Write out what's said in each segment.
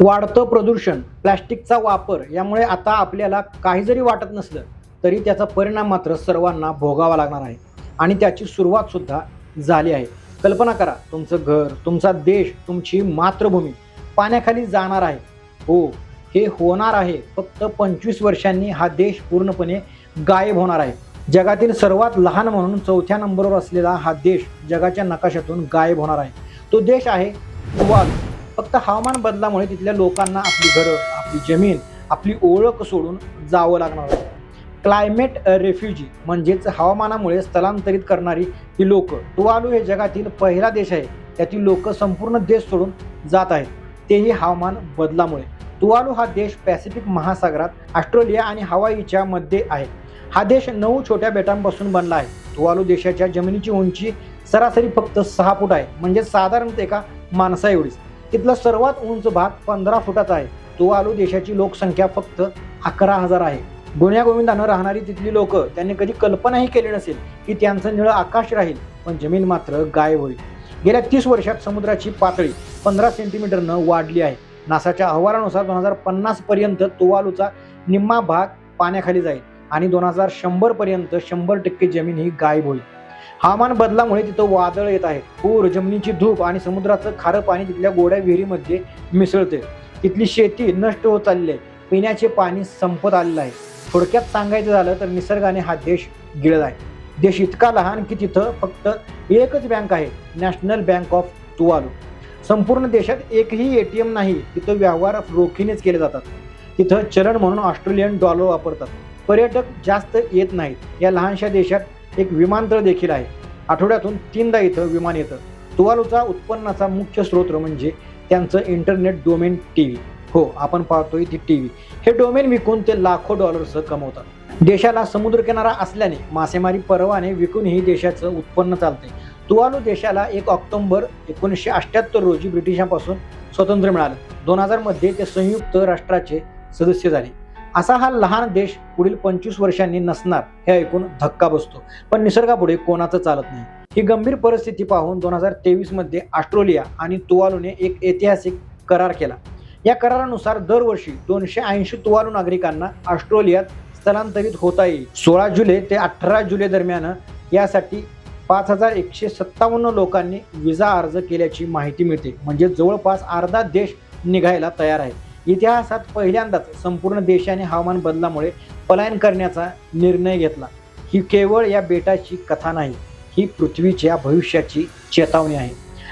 वाढतं प्रदूषण प्लॅस्टिकचा वापर यामुळे आता आपल्याला काही जरी वाटत नसलं तरी त्याचा परिणाम मात्र सर्वांना भोगावा लागणार आहे. आणि त्याची सुरुवात सुद्धा झाली आहे. कल्पना करा तुमचं घर तुमचा देश तुमची मातृभूमी पाण्याखाली जाणार आहे. हो हे होणार आहे. फक्त पंचवीस वर्षांनी हा देश पूर्णपणे गायब होणार आहे. जगातील सर्वात लहान म्हणून चौथ्या नंबरवर असलेला हा देश जगाच्या नकाशातून गायब होणार आहे. तो देश आहे वाघ फक्त हवामान बदलामुळे तिथल्या लोकांना आपली घरं आपली जमीन आपली ओळख सोडून जावं लागणार होतं. क्लायमेट रेफ्युजी म्हणजेच हवामानामुळे स्थलांतरित करणारी ही लोक. तुवालू हे जगातील पहिला देश आहे. त्यातील लोक संपूर्ण देश सोडून जात आहेत. तेही हवामान बदलामुळे. तुवालू हा देश पॅसिफिक महासागरात ऑस्ट्रेलिया आणि हवाईच्या मध्ये आहे. हा देश नऊ छोट्या बेटांपासून बनला आहे. तुवालू देशाच्या जमिनीची उंची सरासरी फक्त सहा फूट आहे. म्हणजे साधारणतः एका माणसा एवढीच तिथला सर्वात उंच भाग पंधरा फुटाचा आहे. तुवालू देशाची लोकसंख्या फक्त अकरा हजार आहे. गुण्यागोविंदानं राहणारी तिथली लोक त्यांनी कधी कल्पनाही केली नसेल की त्यांचं निळं आकाश राहील पण जमीन मात्र गायब होईल. गेल्या तीस वर्षात समुद्राची पातळी पंधरा सेंटीमीटरनं वाढली आहे. नासाच्या अहवालानुसार दोन हजार पन्नास पर्यंत तुवालूचा निम्मा भाग पाण्याखाली जाईल आणि दोन हजार शंभर पर्यंत शंभर टक्के जमीन ही गायब होईल. हवामान बदलामुळे तिथं वादळ येत आहे. पूर जमिनीची धूप आणि समुद्राचं खारं पाणी तिथल्या गोड्या विहिरीमध्ये मिसळते तिथली शेती नष्ट होत चालली आहे. पिण्याचे पाणी संपत आलेलं आहे. थोडक्यात सांगायचं झालं तर निसर्गाने हा देश गिळला आहे. देश इतका लहान की तिथं फक्त एकच बँक आहे नॅशनल बँक ऑफ तुवालू. संपूर्ण देशात एकही ए टी एम नाही. तिथं व्यवहार रोखीनेच केले जातात. तिथं चलन म्हणून ऑस्ट्रेलियन डॉलर वापरतात. पर्यटक जास्त येत नाहीत. या लहानशा देशात एक विमानतळ देखील आहे. आठवड्यातून तीनदा इथं विमान येतं. तुवालूचा उत्पन्नाचा मुख्य स्रोत म्हणजे त्यांचं इंटरनेट डोमेन टी व्ही हो आपण पाहतोय ती टी व्ही हे डोमेन विकून ते लाखो डॉलर्स कमवतात. देशाला समुद्रकिनारा असल्याने मासेमारी परवाने विकूनही देशाचं उत्पन्न चालते तुवालू देशाला एक ऑक्टोबर एकोणीसशे अठ्ठ्याहत्तर रोजी ब्रिटिशांपासून स्वातंत्र्य मिळालं. दोन हजारमध्ये ते संयुक्त राष्ट्राचे सदस्य झाले. असा हा लहान देश पुढील पंचवीस वर्षांनी नसणार हे ऐकून धक्का बसतो. पण निसर्गापुढे कोणाचं चालत नाही. ही गंभीर परिस्थिती पाहून दोन हजार तेवीसमध्ये ऑस्ट्रेलिया आणि तुवालूने एक ऐतिहासिक करार केला. या करारानुसार दरवर्षी दोनशे ऐंशी तुवालू नागरिकांना ऑस्ट्रेलियात स्थलांतरित होता येईल. सोळा जुलै ते अठरा जुलै दरम्यान यासाठी पाच हजार एकशे सत्तावन्न लोकांनी विजा अर्ज केल्याची माहिती मिळते. म्हणजे जवळपास अर्धा देश निघायला तयार आहे. इतिहासात पहिल्यांदाच संपूर्ण देशाने हवामान बदलामुळे पलायन करण्याचा निर्णय घेतला. ही केवळ या बेटाची कथा नाही ही पृथ्वीच्या भविष्याची चेतावणी आहे.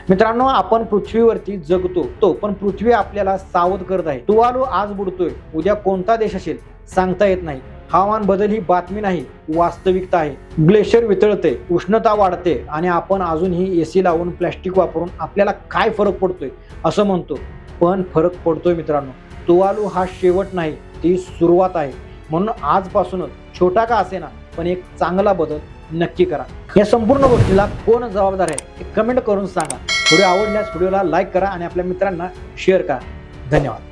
मित्रांनो आपण पृथ्वीवरती जगतो तो पण पृथ्वी आपल्याला सावध करत आहे. तुवालू आज बुडतोय उद्या कोणता देश असेल सांगता येत नाही. हवामान बदल ही बातमी नाही वास्तविकता आहे. ग्लेशियर वितळते उष्णता वाढते आणि आपण अजूनही एसी लावून प्लॅस्टिक वापरून आपल्याला काय फरक पडतोय असं म्हणतो. पण फरक पडतोय मित्रांनो. तुवालू हा शेवट नाही ती सुरुवात आहे. म्हणून आजपासूनच छोटा का असेना पण एक चांगला बदल नक्की करा. या संपूर्ण गोष्टीला कोण जबाबदार आहे हे कमेंट करून सांगा. व्हिडिओ आवडल्यास व्हिडिओला लाईक करा आणि आपल्या मित्रांना शेअर करा. धन्यवाद.